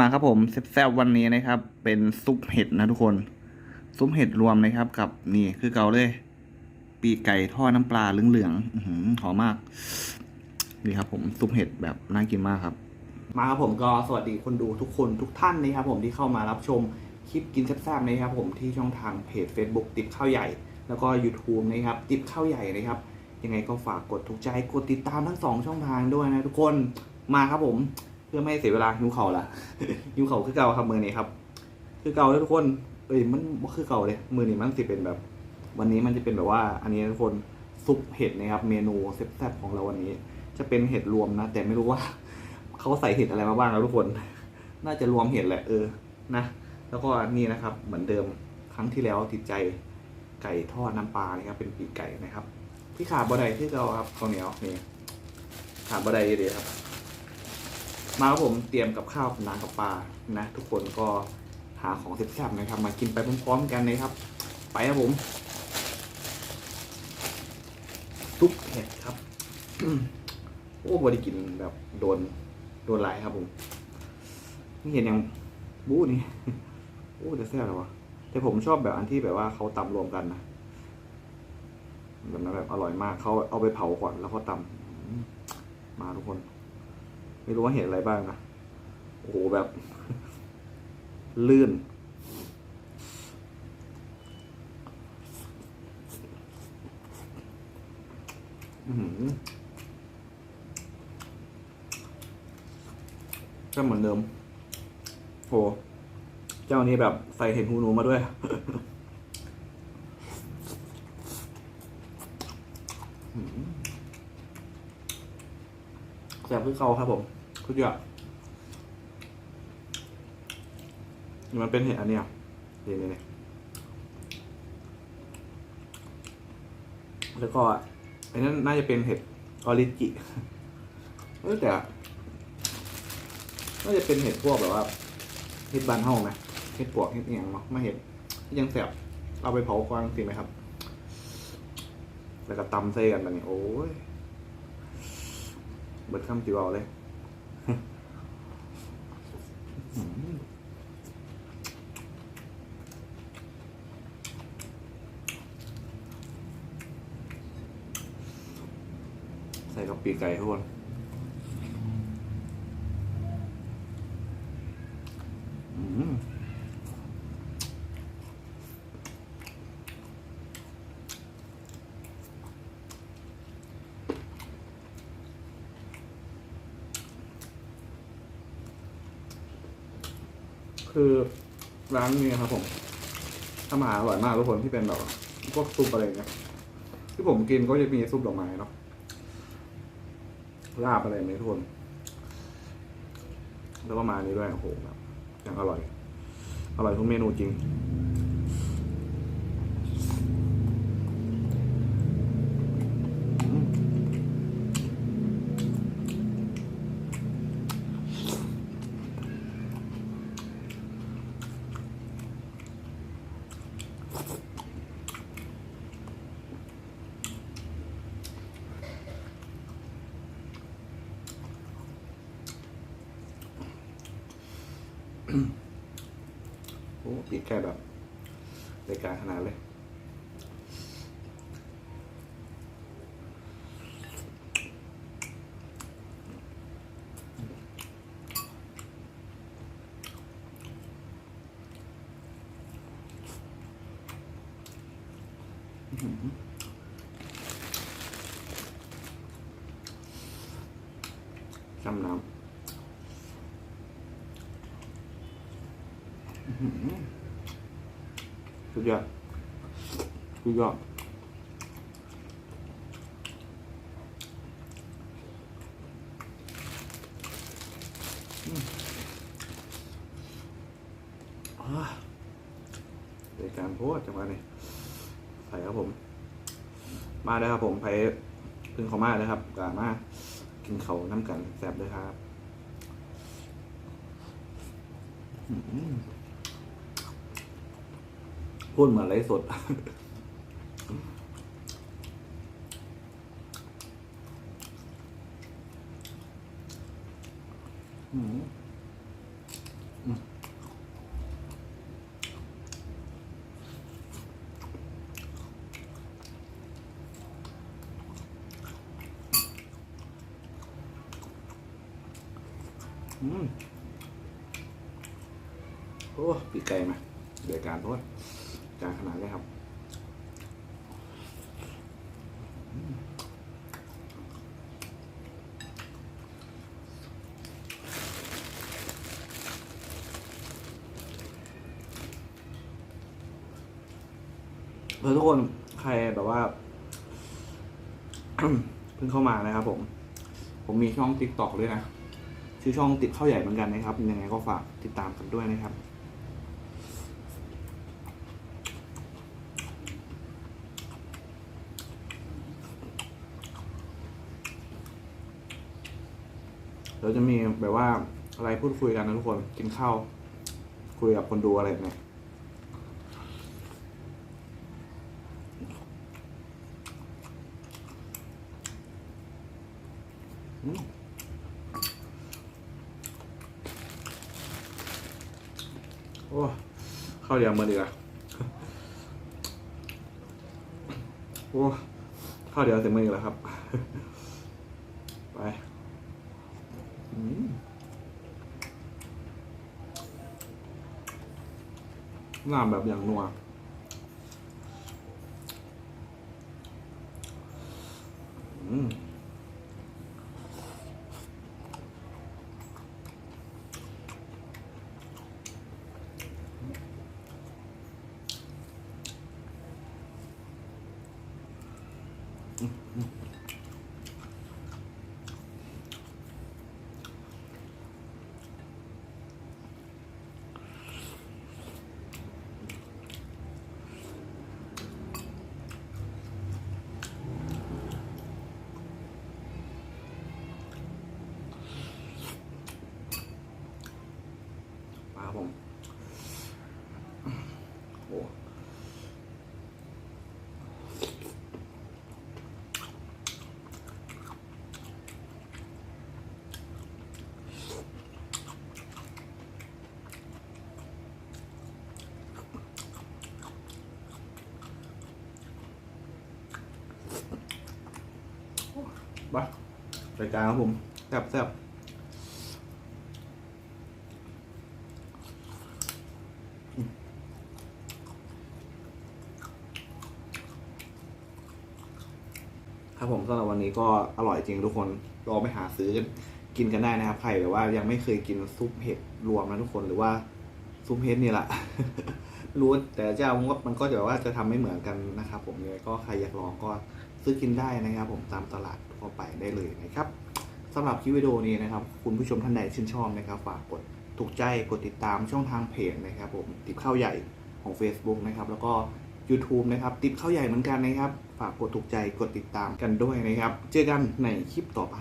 มาครับผมแซ่บๆวันนี้นะครับ เป็นซุปเห็ดนะทุกคน ซุปเห็ดรวมนะครับกับนี่คือเกาเลย ปีไก่ทอดน้ำปลาเหลืองๆหอหอมมากนี่ครับ ผมซุปเห็ดแบบน่ากินมากครับ มาครับผมก็สวัสดีคนดูทุกคนทุกท่านนะครับ ผมที่เข้ามารับชมคลิปกินแซ่บๆนะครับ ผมที่ช่องทางเพจ Facebook ติบข้าวใหญ่ แล้วก็ YouTube นะครับติบข้าวใหญ่นะครับ ยังไงก็ฝากกดถูกใจกดติดตามทั้งสองช่องทางด้วยนะทุกคนมาครับผม เพื่อไม่ให้เสียเวลาหิวเข่าละหิวเข่าคือเก่าครับมือนี้ครับ คือเก่าทุกคนเอ้ยมันคือเก่าเลยมือนี้มันสิเป็นแบบ วันนี้มันจะเป็นแบบว่า อันนี้ทุกคนซุปเห็ดนะครับ เมนูแซ่บๆของเราวันนี้ จะเป็นเห็ดรวมนะ แต่ไม่รู้ว่าเขาใส่เห็ดอะไรมาบ้างแล้วทุกคน น่าจะรวมเห็ดแหละเออนะแล้วก็นี่นะครับ เหมือนเดิมครั้งที่แล้วติดใจไก่ทอดน้ำปลานะครับ เป็นปีกไก่นะครับที่ขาบะไดที่เราครับข้าวเหนียวนี่ขาบะไดเดียครับ มาครับผมเตรียมกับข้าวน้ำกับปลานะ ทุกคนก็หาของแซ่บๆนะครับ มากินไปพร้อมๆกันเลยครับ ไปครับผมซุปเห็ดครับโอ้บริกินแบบโดนโดนหลายครับผมนี่เห็นยังบู๊นี่โอ้จะแซ่บเลยวะแต่ผมชอบแบบอันที่แบบว่าเขาตำรวมกันนะแบบนั้นแบบอร่อยมากเขาเอาไปเผาก่อนแล้วก็ตำมาทุกคน ไม่รู้ว่าเห็นอะไรบ้างนะโอ้โหแบบ ลื่น ก็เหมือนเดิมโหเจ้านี้แบบใส่เห็ดหูหนูมาด้วยแซ่บคือเขาครับผม ทุกอย่างมันเป็นเห็ดอันเนี้ยนี่นี่นี่แล้วก็อันนั้นน่าจะเป็นเห็ดออริจิเออแต่น่าจะเป็นเห็ดพวกแบบว่าเห็ดบานเฮาไหมเห็ดปวกเห็ดเอียงเนาะไม่เห็ดยังแสบเอาไปเผากวางสิไหมครับ แล้วก็ตำเส้กันแบบนี้โอ้ยเบิดคำจิวเอาเลย ใส่กับปีกไก่ทุกคนอืม คือร้านนี้ครับผมทำอาหารอร่อยมากทุกคนที่เป็นแบบพวกซุปอะไรเงี้ยที่ผมกินก็จะมีซุปดอกไม้เนาะลาบอะไรไหมทุกคนแล้วก็มานี้ด้วยโอ้โหแบบยังอร่อย อร่อยทุกเมนูจริง โอ้ปีกแค่แบบรายการขนาดเลยจำน้ำ สุดยอดสุดยอดอืมอ่ายการโพสจังหวะนี้ใส่ครับผม มาเลยครับผมไปพึ่งเขามาเลยครับกามากินเขาน้ำกันแซ่บเลยครับอืม พูดเหมือนไรสด อืมอืมโอ้ปีกไก่มาเดี๋ยวการโทษ จานขนาดนี้ครับเออทุกคนใครแบบว่าเพิ่งเข้ามานะครับผม ผมมีช่องติ๊กต็อกด้วยนะ ชื่อช่องติดข้าวใหญ่เหมือนกันนะครับ ยังไงก็ฝากติดตามกันด้วยนะครับ ดี๋ยวจะมีแบบว่าอะไรพูดคุยกันนะทุกคนกินข้าวคุยกับคนดูอะไรเนี้ยโอ้ข้าวเดียวมาดีกว่าโอ้ข้าวเดียวเสร็จมืออีกแล้วครับ ไปอืม น้ำแบบอย่างนัวอืม มาครับผมโอ้ ไปรายการครับผมแซ่บแซ่บครับผมสำหรับวันนี้ก็อร่อยจริงทุกคนลองไปหาซื้อกันกินกันได้นะครับ ใครแบบว่ายังไม่เคยกินซุปเห็ดรวมนะทุกคนหรือว่าซุปเห็ดนี่แหละรู้แต่เจ้ามันก็มันก็จะแบบว่าจะทำไม่เหมือนกันนะครับผมยังไงก็ใครอยากลองก็ซื้อกินได้นะครับ ผมตามตลาด ไปได้เลยนะครับสำหรับคลิปวิดีโอนี้นะครับ คุณผู้ชมท่านใดชื่นชอบนะครับ ฝากกดถูกใจกดติดตามช่องทางเพจนะครับ ผมติดข้าวใหญ่ของ Facebook นะครับ แล้วก็ YouTube นะครับ ติดข้าวใหญ่เหมือนกันนะครับ ฝากกดถูกใจกดติดตามกันด้วยนะครับ เจอกันในคลิปต่อไป